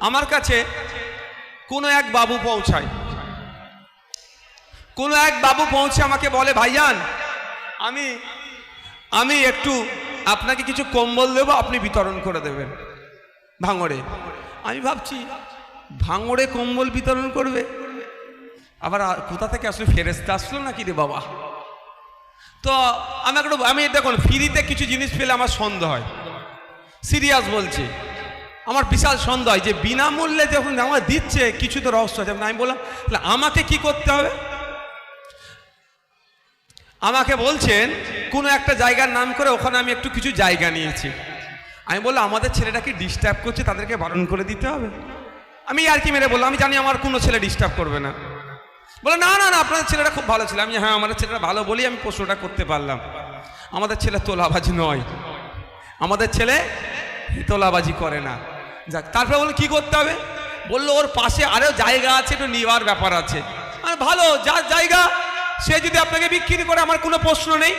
আমার কাছে কোনো এক বাবু পৌঁছায়। কোনো এক বাবু পৌঁছে আমাকে বলে, ভাইজান, আমি আমি একটু আপনাকে কিছু কম্বল দেবো, আপনি বিতরণ করে দেবেন ভাঙড়ে। আমি ভাবছি, ভাঙড়ে কম্বল বিতরণ করবে? আবার কোথা থেকে আসলে? ফেরেস্তা আসলো নাকি রে বাবা? তো আমি একটু, আমি দেখুন, ফ্রিতে কিছু জিনিস পেলে আমার সন্দেহ হয়। সিরিয়াস বলছি। আমার বিশাল সন্দেহ যে বিনামূল্যে যখন আমার দিচ্ছে কিছু তো রহস্য আছে। আমি বললাম, তাহলে আমাকে কি করতে হবে? আমাকে বলছেন, কোনো একটা জায়গার নাম করে ওখানে আমি একটু কিছু জায়গা নিয়েছি। আমি বললাম, আমাদের ছেলেটাকে ডিস্টার্ব করছে? তাদেরকে বারণ করে দিতে হবে? আমি আর কি মেরে বললাম, আমি জানি আমার কোনো ছেলে ডিস্টার্ব করবে না। বলে না না না, আপনাদের ছেলেটা খুব ভালো ছিল। আমি হ্যাঁ আমাদের ছেলেটা ভালো বলি আমি প্রশ্নটা করতে পারলাম। আমাদের ছেলে তোলাবাজি নয়। আমাদের ছেলে তোলাবাজি করে না। যাক, তারপরে বলল, কী করতে হবে? বলল, ওর পাশে আরও জায়গা আছে, একটু নেওয়ার ব্যাপার আছে। আর ভালো, যার জায়গা, সে যদি আপনাকে বিক্রি করে, আমার কোনো প্রশ্ন নেই।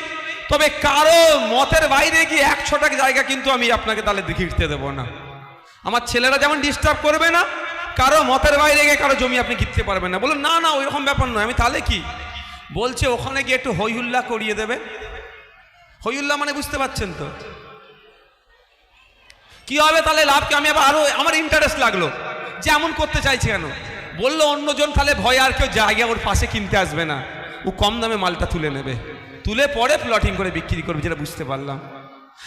তবে কারও মতের বাইরে গিয়ে একশো টাকা জায়গা কিন্তু আমি আপনাকে তাহলে দেখিতে দেবো না। আমার ছেলেরা যেমন ডিস্টার্ব করবে না, কারও মতের বাইরে গিয়ে কারও জমি আপনি কিনতে পারবেন না। বলো না না, ওইরকম ব্যাপার নয়। আমি তাহলে কি? বলছে, ওখানে গিয়ে একটু হইহুল্লা করিয়ে দেবে। হইহুল্লা মানে বুঝতে পারছেন তো? কি হবে তাহলে লাভকে আমি আবার আরও, আমার ইন্টারেস্ট লাগল? যে এমন করতে চাইছে কেন? বলল, অন্যজন তাহলে ভয় আর কেউ জায়গা ওর পাশে কিনতে আসবে না। ও কম দামে মালটা তুলে নেবে। তুলে পরে প্লটিং করে বিক্রি করবে, যেটা বুঝতে পারলাম।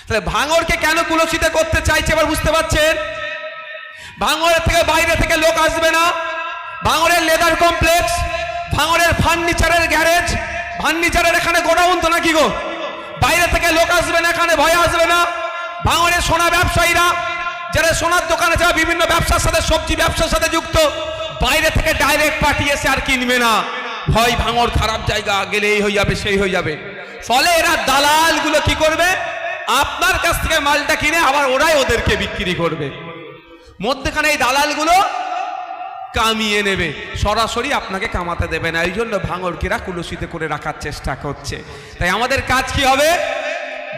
তাহলে ভাঙরকে কেন কুলসিত করতে চাইছে এবার বুঝতে পারছেন? ভাঙরের থেকে বাইরে থেকে লোক আসবে না। ভাঙরের লেদার কমপ্লেক্স ভাঙরের ফার্নিচারের গ্যারেজ ফার্নিচারের এখানে গোডাউন তো নাকি গো? বাইরে থেকে লোক আসবে না, এখানে ভয় আসবে না। ভাঙরের সোনা ব্যবসায়ীরা, যারা সোনার দোকানে যারা বিভিন্ন ব্যবসার সাথে, সবজি ব্যবসার সাথে যুক্ত, বাইরে থেকে ডাইরেক্ট পাঠিয়েছে আর কিনবে না। ভয়, ভাঙর, খারাপ জায়গা গেলে এই হয়ে যাবে, সেই হয়ে যাবে। ফলে এরা দালালগুলো কি করবে? আপনার কাছ থেকে মালটা কিনে আবার ওরাই ওদেরকে বিক্রি করবে। মধ্যখানে এই দালালগুলো কামিয়ে নেবে। সরাসরি আপনাকে কামাতে দেবে না। এই জন্য ভাঙরকিরা কুলসিতে করে রাখার চেষ্টা করছে। তাই আমাদের কাজ কি হবে?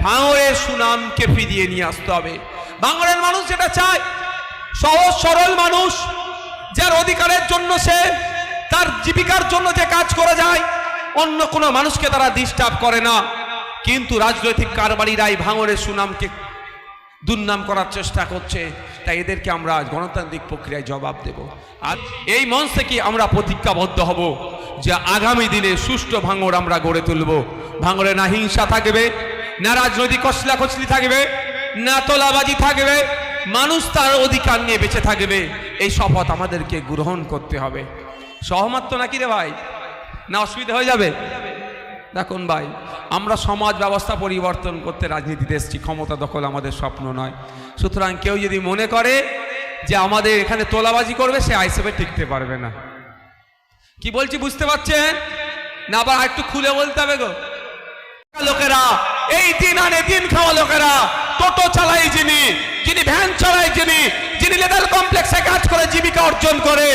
ভাঙরের সুনামকে ফিরিয়ে নিয়ে আসতে হবে। ভাঙরের মানুষ যেটা চায়, সহজ, সরল মানুষ, যার অধিকারের জন্য সে, তার জীবিকার জন্য যে কাজ করে যায়, অন্য কোনো মানুষকে তারা ডিস্টার্ব করে না। কিন্তু রাজনৈতিক কারবারিরাই ভাঙরের সুনামকে দুর্নাম করার চেষ্টা করছে। তাই এদেরকে আমরা গণতান্ত্রিক প্রক্রিয়ায় জবাব দেব। আর এই মঞ্চ থেকে আমরা প্রতিজ্ঞাবদ্ধ হব যে আগামী দিনে সুষ্ঠু ভাঙর আমরা গড়ে তুলব? ভাঙরে না হিংসা থাকবে না রাজনৈতিক কসলা থাকবে, না তোলাবাজি থাকবে, মানুষ তার অধিকার নিয়ে বেঁচে থাকবে। এই শপথ আমাদেরকে গ্রহণ করতে হবে। সহমত তো নাকি রে ভাই? না অসুবিধা হয়ে যাবে? দেখুন ভাই, আমরা সমাজ ব্যবস্থা পরিবর্তন করতে রাজনীতিতে এসেছি, ক্ষমতা দখল আমাদের স্বপ্ন নয়। সুতরাং কেউ যদি মনে করে যে আমাদের এখানে তোলাবাজি করবে, সে আইসেফে টিকতে পারবে না। কি বলছি, বুঝতে পারছেন? না, আবার একটু খুলে বলতে হবে গো। লোকেরা এই দিন আনে দিন খাওয়া লোকেরা, টোটো চালাই যিনি যিনি ভ্যান চালায় যিনি যিনি লেদার কমপ্লেক্সে কাজ করে, জীবিকা অর্জন করে,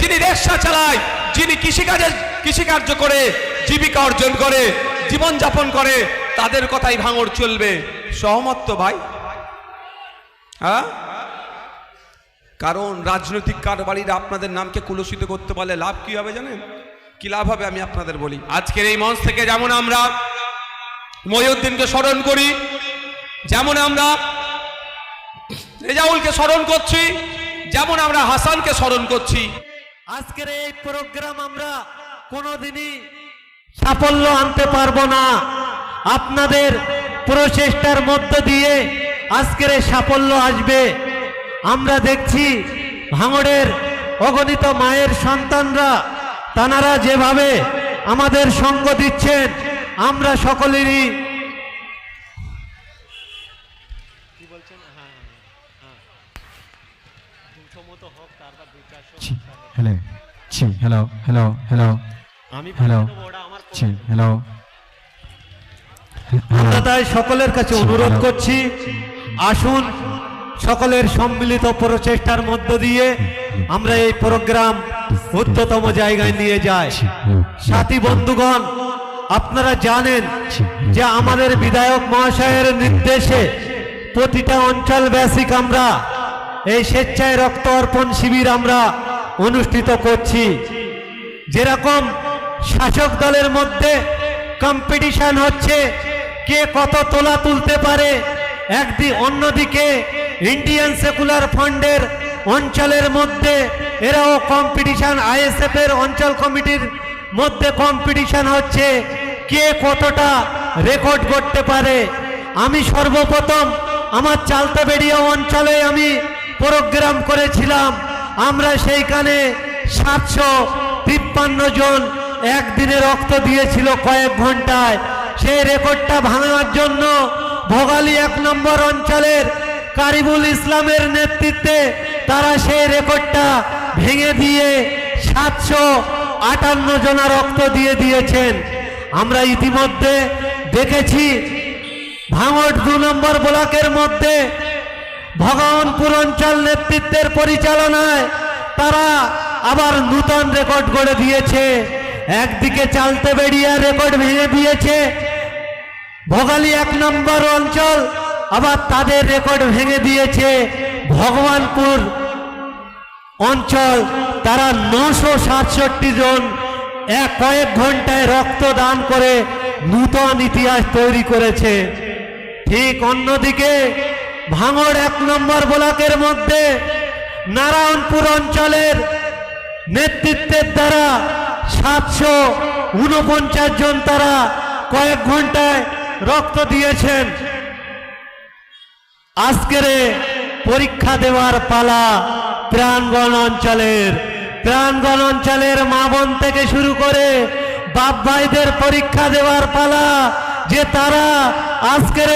যিনি রিক্সা চালায়, যিনি কৃষিকাজে, কৃষিকার্য করে, জীবিকা অর্জন করে জীবন যাপন করে, তাদের কথাই ভাঙর চলবে। সহমত তো ভাই? হ্যাঁ? কারণ রাজনৈতিক কারবারিরা আপনাদের নামকে কুলসিত করতে পারলে লাভ কি হবে জানেন? কি লাভ হবে আমি আপনাদের বলি। আজকের এই মঞ্চ থেকে যেমন আমরা মহিউদ্দিনকে স্মরণ করি। যেমন আমরা রেজাউলকে স্মরণ করছি, যেমন আমরা হাসানকে স্মরণ করছি। আজকের এই প্রোগ্রাম আমরা কোনোদিনই সাফল্য আনতে পারব না। আপনাদের প্রচেষ্টার মধ্য দিয়ে আজকের এই সাফল্য আসবে। আমরা দেখছি ভাঙড়ের অগণিত মায়ের সন্তানরা, তানারা যেভাবে আমাদের সঙ্গ দিচ্ছেন আমরা সকলেরই হ্যালো ছি হ্যালো হ্যালো হ্যালো হ্যালো ছি হ্যালো। আমরা তাই সকলের কাছে অনুরোধ করছি আসুন সকলের সম্মিলিত প্রচেষ্টার মধ্য দিয়ে আমরা এই প্রোগ্রাম উচ্চতম জায়গায় নিয়ে যাই। সাথী বন্ধুগণ আপনারা জানেন যে আমাদের বিধায়ক মহাশয়ের নির্দেশে প্রতিটা অঞ্চল ব্যাসিক আমরা, এই স্বেচ্ছায় রক্ত অর্পণ শিবির আমরা অনুষ্ঠিত করছি। যেরকম শাসক দলের মধ্যে কম্পিটিশন হচ্ছে, কে কত তোলা তুলতে পারে একদিক অন্যদিকে ইন্ডিয়ান সেকুলার ফান্ডের অঞ্চলের মধ্যে এরাও কম্পিটিশন আইএসএফ এর অঞ্চল কমিটির মধ্যে কম্পিটিশন হচ্ছে। কে কতটা রেকর্ড করতে পারে? আমি সর্বপ্রথম আমার চালতাবেড়িয়া অঞ্চলে আমি প্রোগ্রাম করেছিলাম। আমরা সেইখানে সাতশো তিপ্পান্ন জন একদিনে রক্ত দিয়েছিল কয়েক ঘন্টায়। সেই রেকর্ডটা ভাঙার জন্য ভোগালী এক নম্বর অঞ্চলের কারিবুল ইসলামের নেতৃত্বে তারা সেই রেকর্ডটা ভেঙে দিয়ে সাতশো আটান্ন জনা রক্ত দিয়ে দিয়েছেন। আমরা ইতিমধ্যে দেখেছি ভাঙট দু নম্বর ব্লকের মধ্যে ভগবানপুর অঞ্চল নেতৃত্বের পরিচালনায় তারা আবার নূতন রেকর্ড গড়ে দিয়েছে। একদিকে চালতে বেরিয়ে রেকর্ড ভেঙে দিয়েছে। ভোগালী এক নম্বর অঞ্চল আবার তাদের রেকর্ড ভেঙে দিয়েছে। ভগবানপুর অঞ্চল, তারা নশো সাতষট্টি জন এক কয়েক ঘন্টায় রক্তদান করে নূতন ইতিহাস তৈরি করেছে। ঠিক অন্যদিকে, ভাঙড় এক নম্বর ব্লকের মধ্যে নারায়ণপুর অঞ্চলের নেতৃত্বের দ্বারা সাতশো উনপঞ্চাশ জন তারা কয়েক ঘন্টায় রক্ত দিয়েছেন। আজকের পরীক্ষা দেওয়ার পালা প্রাণগণ অঞ্চলের প্রাণগণ অঞ্চলের মা বোন থেকে শুরু করে বাপ ভাইদের পরীক্ষা দেওয়ার পালা, যে তারা আজকের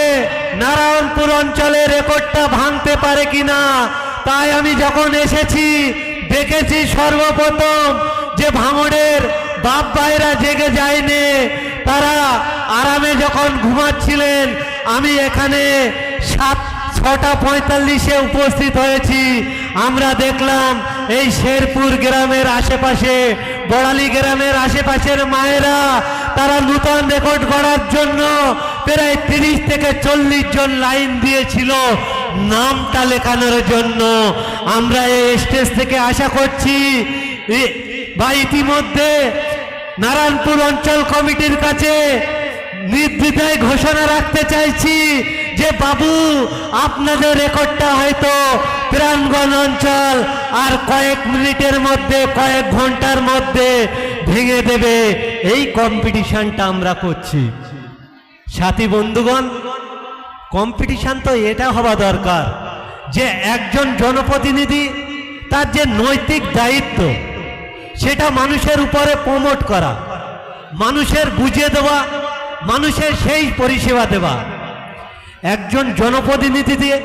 নারায়ণপুর অঞ্চলের রেকর্ডটা ভাঙতে পারে কিনা, তাই আমি যখন এসেছি, দেখেছি সর্বপ্রথম যে ভাঙড়ের বাপ ভাইরা জেগে যায়নি, তারা আরামে যখন ঘুমাচ্ছিলেন, আমি এখানে সাত, ছটা পঁয়তাল্লিশে উপস্থিত হয়েছি। আমরা দেখলাম এই শেরপুর গ্রামের আশেপাশে, বড়ালি গ্রামের আশেপাশের মায়েরা তারা নূতন রেকর্ড করার জন্য প্রায় তিরিশ থেকে চল্লিশ জন লাইন দিয়েছিল নামটা লেখানোর জন্য। আমরা এই স্টেজ থেকে আশা করছি বা ইতিমধ্যে নারায়ণপুর অঞ্চল কমিটির কাছে নির্দ্বিধায় ঘোষণা রাখতে চাইছি যে বাবু, আপনাদের রেকর্ডটা হয়তো প্রাণগণ অঞ্চল আর কয়েক মিনিটের মধ্যে, কয়েক ঘণ্টার মধ্যে ভেঙে দেবে। এই কম্পিটিশনটা আমরা করছি। সাথী বন্ধুগণ কম্পিটিশন তো এটা হওয়া দরকার যে একজন জনপ্রতিনিধি তার যে নৈতিক দায়িত্ব, সেটা মানুষের উপরে প্রমোট করা, মানুষের বুঝিয়ে দেওয়া, মানুষের সেই পরিষেবা দেওয়া। একজন জনপ্রতিনিধি দিয়ে,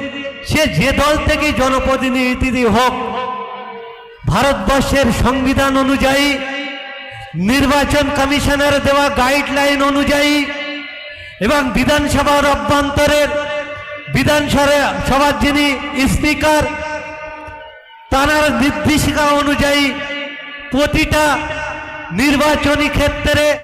সে যে দল থেকে জনপ্রতিনিধি হোক, ভারতবর্ষের সংবিধান অনুযায়ী, নির্বাচন কমিশনের দেওয়া গাইডলাইন অনুযায়ী এবং বিধানসভার অভ্যন্তরের বিধানসভা সভার যিনি স্পিকার তার নির্দেশিকা অনুযায়ী প্রতিটা নির্বাচনী ক্ষেত্রে